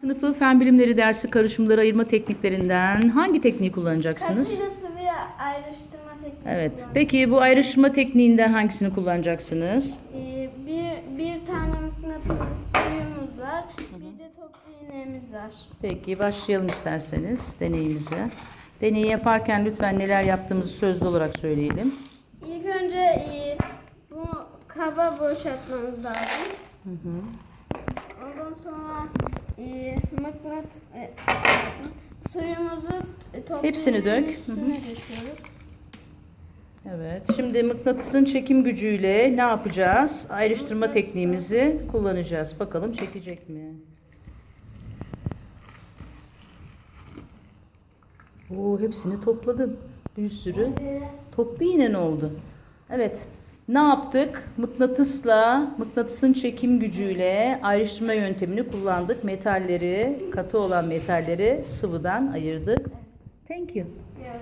Sınıfı fen bilimleri dersi karışımları ayırma tekniklerinden hangi tekniği kullanacaksınız? Katıyla sıvıya ayrıştırma tekniği Evet. Peki bu ayrışma tekniğinden hangisini kullanacaksınız? Ee, bir, bir tane mıknatıs suyumuz var. Bir de toplu iğnemiz var. Peki başlayalım isterseniz deneyimize. Deneyi yaparken lütfen neler yaptığımızı sözlü olarak söyleyelim. İlk önce e, bu kaba boşaltmamız lazım. Hı hı. Ondan sonra e, mıknat e, suyumuzu e, toplu Hepsini dök. Hı üstüne hı. döküyoruz. Evet. Şimdi mıknatısın çekim gücüyle ne yapacağız? Ayrıştırma tekniğimizi kullanacağız. Bakalım çekecek mi? Oo, hepsini topladın. Bir sürü. Toplu yine ne oldu? Evet. Ne yaptık? Mıknatısla, mıknatısın çekim gücüyle ayrıştırma yöntemini kullandık. Metalleri, katı olan metalleri sıvıdan ayırdık. Thank you. Yeah.